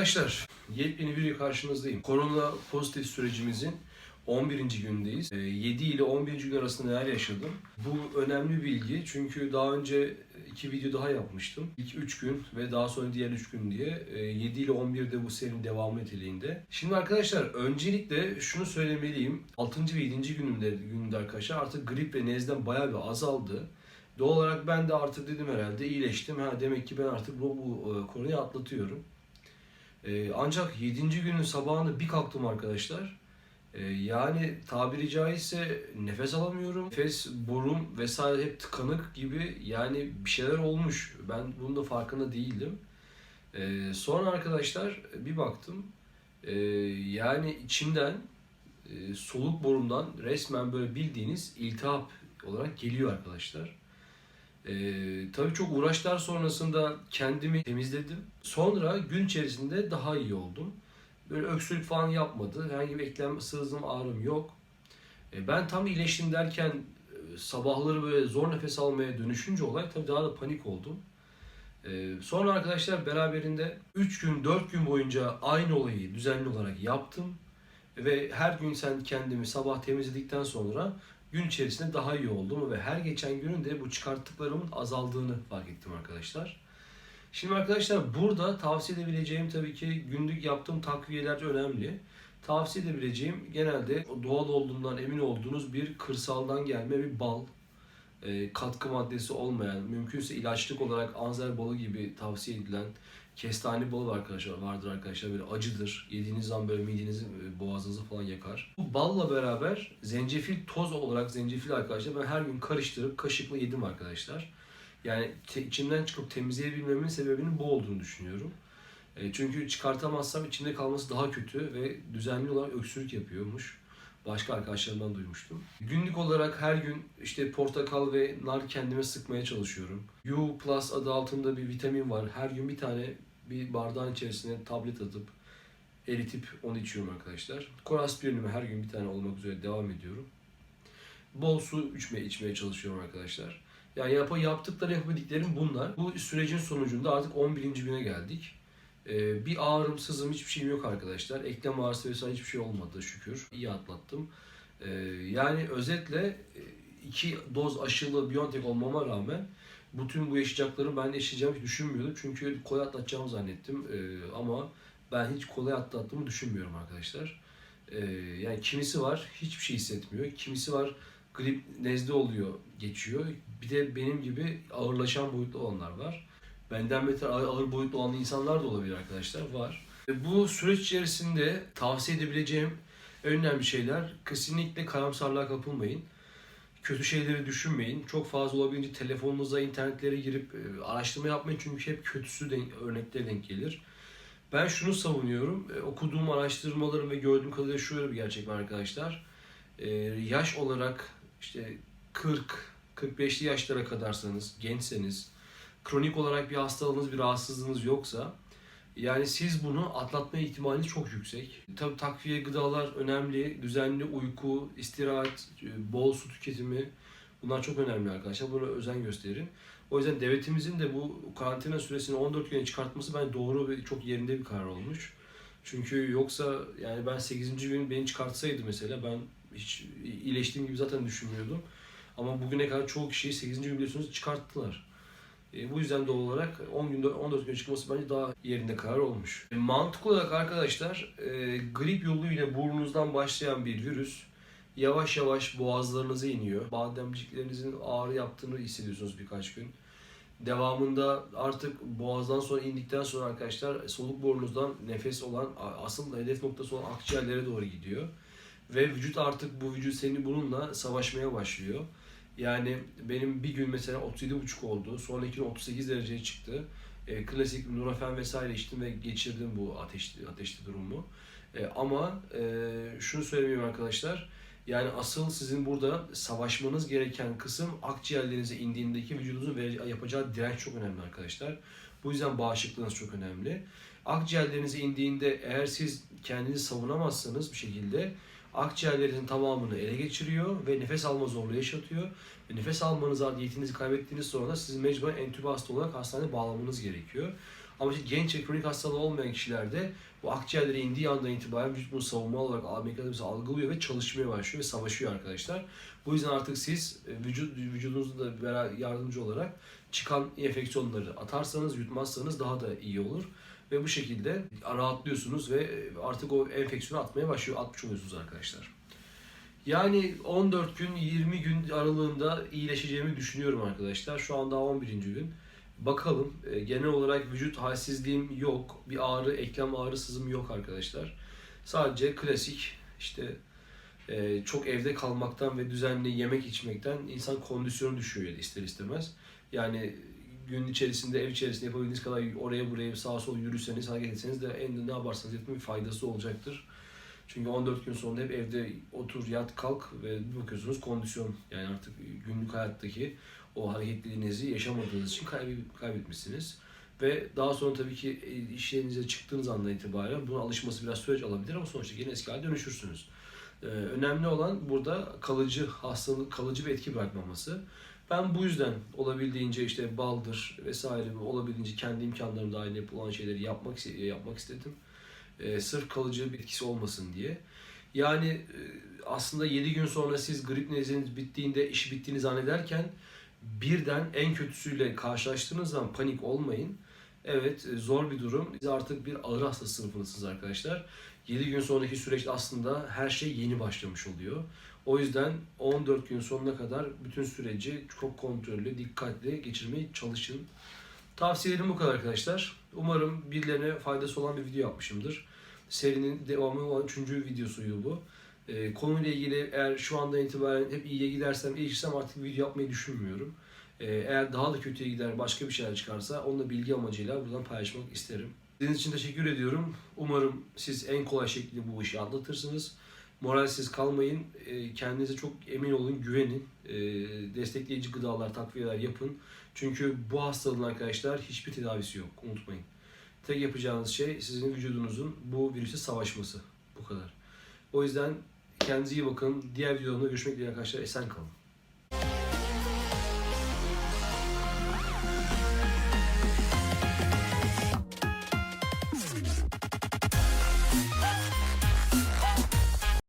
Arkadaşlar yepyeni bir karşınızdayım. Korona pozitif sürecimizin 11. gündeyiz. Ee, 7 ile 11. gün arasında neler yaşadım? Bu önemli bilgi çünkü daha önce iki video daha yapmıştım. İlk 3 gün ve daha sonra diğer 3 gün diye. Ee, 7 ile 11'de bu serinin devamı niteliğinde. Şimdi arkadaşlar öncelikle şunu söylemeliyim. 6. ve 7. günümde, günümde arkadaşlar artık grip ve nezlem bayağı bir azaldı. Doğal olarak ben de artık dedim herhalde iyileştim. Ha demek ki ben artık bu, bu e, konuyu atlatıyorum. Ee, ancak 7. günün sabahında bir kalktım arkadaşlar. Ee, yani tabiri caizse nefes alamıyorum. Nefes, borum vesaire hep tıkanık gibi yani bir şeyler olmuş. Ben bunun da farkında değildim. Ee, sonra arkadaşlar bir baktım. Yani içimden e, soluk borumdan resmen böyle bildiğiniz iltihap olarak geliyor arkadaşlar. Ee, tabii çok uğraşlar sonrasında kendimi temizledim. Sonra gün içerisinde daha iyi oldum. Böyle öksürük falan yapmadı. Herhangi bir eklem sızım ağrım yok. Ee, ben tam iyileştim derken e, sabahları böyle zor nefes almaya dönüşünce olay tabii daha da panik oldum. Ee, sonra arkadaşlar beraberinde 3 gün 4 gün boyunca aynı olayı düzenli olarak yaptım. Ve her gün sen kendimi sabah temizledikten sonra gün içerisinde daha iyi oldum ve her geçen günün de bu çıkarttıklarımın azaldığını fark ettim arkadaşlar. Şimdi arkadaşlar burada tavsiye edebileceğim tabii ki günlük yaptığım takviyeler önemli. Tavsiye edebileceğim genelde doğal olduğundan emin olduğunuz bir kırsaldan gelme bir bal. E, katkı maddesi olmayan, mümkünse ilaçlık olarak anzer balı gibi tavsiye edilen kestane var arkadaşlar, vardır arkadaşlar böyle acıdır. Yediğiniz zaman böyle midenizi, e, boğazınızı falan yakar. Bu balla beraber zencefil toz olarak zencefil arkadaşlar ben her gün karıştırıp kaşıkla yedim arkadaşlar. Yani içimden çıkıp temizleyebilmemin sebebinin bu olduğunu düşünüyorum. E, çünkü çıkartamazsam içimde kalması daha kötü ve düzenli olarak öksürük yapıyormuş. Başka arkadaşlarımdan duymuştum. Günlük olarak her gün işte portakal ve nar kendime sıkmaya çalışıyorum. U Plus adı altında bir vitamin var. Her gün bir tane bir bardağın içerisine tablet atıp eritip onu içiyorum arkadaşlar. Koraspirinimi her gün bir tane olmak üzere devam ediyorum. Bol su içmeye, içmeye çalışıyorum arkadaşlar. Yani yap yaptıkları yapabildiklerim bunlar. Bu sürecin sonucunda artık 11. güne geldik. Ee, bir ağrım, sızım hiçbir şeyim yok arkadaşlar. Eklem ağrısı vesaire hiçbir şey olmadı şükür. İyi atlattım. Ee, yani özetle e, iki doz aşılı Biontech olmama rağmen bütün bu yaşayacakları ben yaşayacağımı düşünmüyordum. Çünkü kolay atlatacağımı zannettim. Ee, ama ben hiç kolay atlattığımı düşünmüyorum arkadaşlar. Ee, yani kimisi var hiçbir şey hissetmiyor. Kimisi var grip nezle oluyor, geçiyor. Bir de benim gibi ağırlaşan boyutlu olanlar var. Benden beter ağır, boyutlu olan insanlar da olabilir arkadaşlar. Var. E, Bu süreç içerisinde tavsiye edebileceğim önemli şeyler kesinlikle karamsarlığa kapılmayın. Kötü şeyleri düşünmeyin. Çok fazla olabildiğince telefonunuza, internetlere girip e, araştırma yapmayın çünkü hep kötüsü denk, örnekleri denk gelir. Ben şunu savunuyorum. e, Okuduğum araştırmalarım ve gördüğüm kadarıyla şöyle bir gerçek var arkadaşlar. Yaş olarak işte 40, 45'li yaşlara kadarsanız, gençseniz, kronik olarak bir hastalığınız, bir rahatsızlığınız yoksa yani siz bunu atlatma ihtimaliniz çok yüksek. Tabii takviye gıdalar önemli. Düzenli uyku, istirahat, e, bol su tüketimi bunlar çok önemli arkadaşlar. Buna özen gösterin. O yüzden devletimizin de bu karantina süresini 14 güne çıkartması bence doğru ve çok yerinde bir karar olmuş. Çünkü yoksa yani ben 8. gün beni çıkartsaydı mesela ben hiç iyileştiğim gibi zaten düşünmüyordum. Ama bugüne kadar çoğu kişiyi 8. gün biliyorsunuz çıkarttılar. E, bu yüzden doğal olarak 10 günde 14 gün çıkması bence daha yerinde karar olmuş. E, mantık olarak arkadaşlar e, grip yoluyla burnunuzdan başlayan bir virüs yavaş yavaş boğazlarınıza iniyor. Bademciklerinizin ağrı yaptığını hissediyorsunuz birkaç gün. Devamında artık boğazdan sonra indikten sonra arkadaşlar soluk borunuzdan nefes olan asıl hedef noktası olan akciğerlere doğru gidiyor. Ve vücut artık bu vücut seni bununla savaşmaya başlıyor. Yani benim bir gün mesela 37,5 oldu. Sonraki gün 38 dereceye çıktı. E, klasik Nurofen vesaire içtim ve geçirdim bu ateşli, ateşli durumu. E, ama e, şunu söyleyeyim arkadaşlar. Yani asıl sizin burada savaşmanız gereken kısım akciğerlerinize indiğindeki vücudunuzun yapacağı direnç çok önemli arkadaşlar. Bu yüzden bağışıklığınız çok önemli. Akciğerlerinize indiğinde eğer siz kendinizi savunamazsanız bir şekilde akciğerlerinizin tamamını ele geçiriyor ve nefes alma zorluğu yaşatıyor. Ve nefes almanız diyetinizi kaybettiğiniz sonra da sizi mecburen entübe hasta olarak hastaneye bağlamanız gerekiyor. Ama işte genç ve kronik hastalığı olmayan kişilerde bu akciğerlere indiği andan itibaren vücut bunu savunma olarak mekanizması algılıyor ve çalışmaya başlıyor ve savaşıyor arkadaşlar. Bu yüzden artık siz e, vücut vücudunuzda da yardımcı olarak çıkan enfeksiyonları atarsanız, yutmazsanız daha da iyi olur. Ve bu şekilde rahatlıyorsunuz ve e, artık o enfeksiyonu atmaya başlıyor, atmış oluyorsunuz arkadaşlar. Yani 14 gün, 20 gün aralığında iyileşeceğimi düşünüyorum arkadaşlar. Şu anda 11. gün. Bakalım. E, Genel olarak vücut halsizliğim yok. Bir ağrı, eklem ağrı sızım yok arkadaşlar. Sadece klasik işte e, çok evde kalmaktan ve düzenli yemek içmekten insan kondisyonu düşüyor ister istemez. Yani gün içerisinde, ev içerisinde yapabildiğiniz kadar oraya buraya sağa sola yürüseniz, hareket etseniz de en ne yaparsanız yapın bir faydası olacaktır. Çünkü 14 gün sonra hep evde otur, yat, kalk ve bakıyorsunuz kondisyon yani artık günlük hayattaki o hareketliliğinizi yaşamadığınız için kaybetmişsiniz. Ve daha sonra tabii ki e, iş yerinize çıktığınız andan itibaren buna alışması biraz süreç alabilir ama sonuçta yine eski haline dönüşürsünüz. Ee, önemli olan burada kalıcı hastalık, kalıcı bir etki bırakmaması. Ben bu yüzden olabildiğince işte baldır vesaire olabildiğince kendi imkanlarım dahil yapılan şeyleri yapmak yapmak istedim. Ee, sırf kalıcı bir etkisi olmasın diye. Yani e, aslında 7 gün sonra siz grip nezleniz bittiğinde, işi bittiğini zannederken birden en kötüsüyle karşılaştığınız zaman panik olmayın. Evet e, zor bir durum. Siz artık bir ağır hasta sınıfındasınız arkadaşlar. 7 gün sonraki süreçte aslında her şey yeni başlamış oluyor. O yüzden 14 gün sonuna kadar bütün süreci çok kontrollü, dikkatli geçirmeye çalışın. Tavsiyelerim bu kadar arkadaşlar. Umarım birilerine faydası olan bir video yapmışımdır. Serinin devamı olan 3. videosuydu bu. Ee, konuyla ilgili eğer şu anda itibaren hep iyiye gidersem, iyileşirsem artık video yapmayı düşünmüyorum. Ee, eğer daha da kötüye gider, başka bir şeyler çıkarsa onunla bilgi amacıyla buradan paylaşmak isterim. Sizin için teşekkür ediyorum. Umarım siz en kolay şekilde bu işi atlatırsınız. Moralsiz kalmayın. Ee, Kendinize çok emin olun, güvenin. Ee, Destekleyici gıdalar, takviyeler yapın. Çünkü bu hastalığın arkadaşlar hiçbir tedavisi yok. Unutmayın. Tek yapacağınız şey sizin vücudunuzun bu virüse savaşması. Bu kadar. O yüzden kendinize iyi bakın. Diğer videolarımda görüşmek dileğiyle arkadaşlar. Esen kalın.